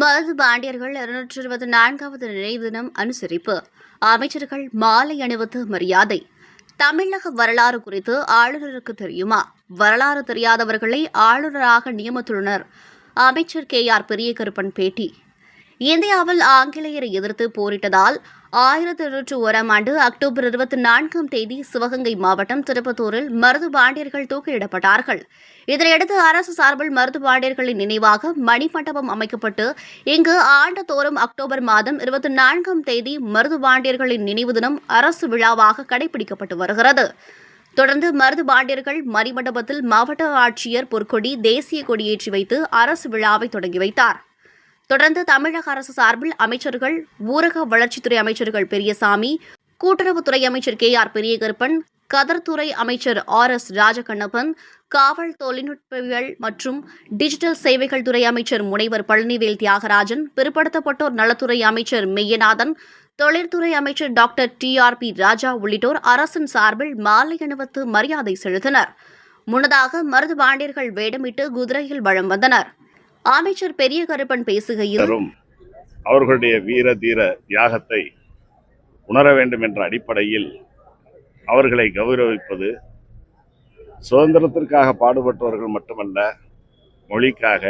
மருது பாண்டியர்கள் இருநூற்றி இருபத்தி நான்காவது நினைவு தினம் அனுசரிப்பு. அமைச்சர்கள் மாலை அணிவித்து மரியாதை. தமிழக வரலாறு குறித்து ஆளுநருக்கு தெரியுமா? வரலாறு தெரியாதவர்களை ஆளுநராக நியமித்துள்ளனர் அமைச்சர் கே ஆர் பெரியகருப்பன் பேட்டி. இந்தியாவில் ஆங்கிலேயரை எதிர்த்து போரிட்டதால் ஆயிரத்தி எழுநூற்று ஓராம் ஆண்டு அக்டோபர் இருபத்தி நான்காம் தேதி சிவகங்கை மாவட்டம் திருப்பத்தூரில் மருது பாண்டியர்கள் தூக்கிலிடப்பட்டார்கள். இதனையடுத்து அரசு சார்பில் மருது பாண்டியர்களின் நினைவாக மணிமண்டபம் அமைக்கப்பட்டு இங்கு ஆண்டுதோறும் அக்டோபர் மாதம் இருபத்தி நான்காம் தேதி மருது பாண்டியர்களின் நினைவு தினம் அரசு விழாவாக கடைபிடிக்கப்பட்டு வருகிறது. தொடர்ந்து மருது பாண்டியர்கள் மணிமண்டபத்தில் மாவட்ட ஆட்சியர் பொற்கொடி தேசிய கொடியேற்றி வைத்து அரசு விழாவை தொடங்கி வைத்தார். தொடர்ந்து தமிழக அரசு சார்பில் அமைச்சர்கள் ஊரக வளர்ச்சித்துறை அமைச்சர்கள் பெரியசாமி கூட்டுறவுத்துறை அமைச்சர் கே ஆர் பெரியகருப்பன் கதர்துறை அமைச்சர் ஆர் எஸ் ராஜகண்ணப்பன் காவல் தொழில்நுட்பவியல் மற்றும் டிஜிட்டல் சேவைகள் துறை அமைச்சர் முனைவர் பழனிவேல் தியாகராஜன் பிற்படுத்தப்பட்டோர் நலத்துறை அமைச்சர் மெய்யநாதன் தொழில்துறை அமைச்சர் doctor T R B Raja உள்ளிட்டோர் அரசின் சார்பில் மாலை அணிவித்து மரியாதை செலுத்தினர். முன்னதாக மருது பாண்டியர்கள் வேடமிட்டு குதிரையில் வலம் வந்தனர். அமைச்சர் பெரிய கருப்பன் பேசுகையில் அவர்களுடைய வீர தீர தியாகத்தை உணர வேண்டும் என்ற அடிப்படையில் அவர்களை கௌரவிப்பது சுதந்திரத்திற்காக பாடுபட்டவர்கள் மட்டுமல்ல மொழிக்காக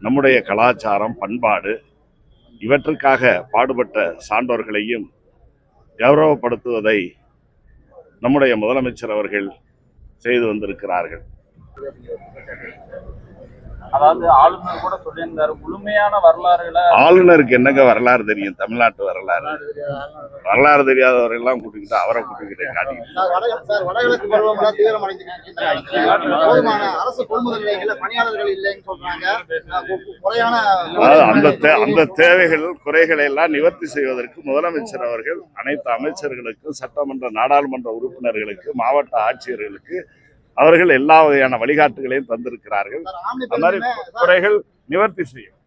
நம்முடைய கலாச்சாரம் பண்பாடு இவற்றுக்காக பாடுபட்ட சான்றோர்களையும் கௌரவப்படுத்துவதை நம்முடைய முதலமைச்சர் அவர்கள் செய்து வந்திருக்கிறார்கள். அதாவது ஆளுநர் கூட சொல்லியிருந்தாரு முழுமையான வரலாறுகளை ஆளுநருக்கு என்னங்க வரலாறு தெரியும்? தமிழ்நாட்டு வரலாறு. வரலாறு தெரியாதவரை எல்லாம் கூட்டிக்கிட்டு அவரை கூட்டிக்கிட்டு காட்டிக்கிட்டு அந்த தேவைகள் குறைகளை எல்லாம் நிவர்த்தி செய்வதற்கு முதலமைச்சர் அவர்கள் அனைத்து அமைச்சர்களுக்கும் சட்டமன்ற நாடாளுமன்ற உறுப்பினர்களுக்கு மாவட்ட ஆட்சியர்களுக்கு அவர்கள் எல்லா வகையான வழிகாட்டுகளையும் தந்திருக்கிறார்கள். அந்த மாதிரி குறைகள் நிவர்த்தி செய்யும்.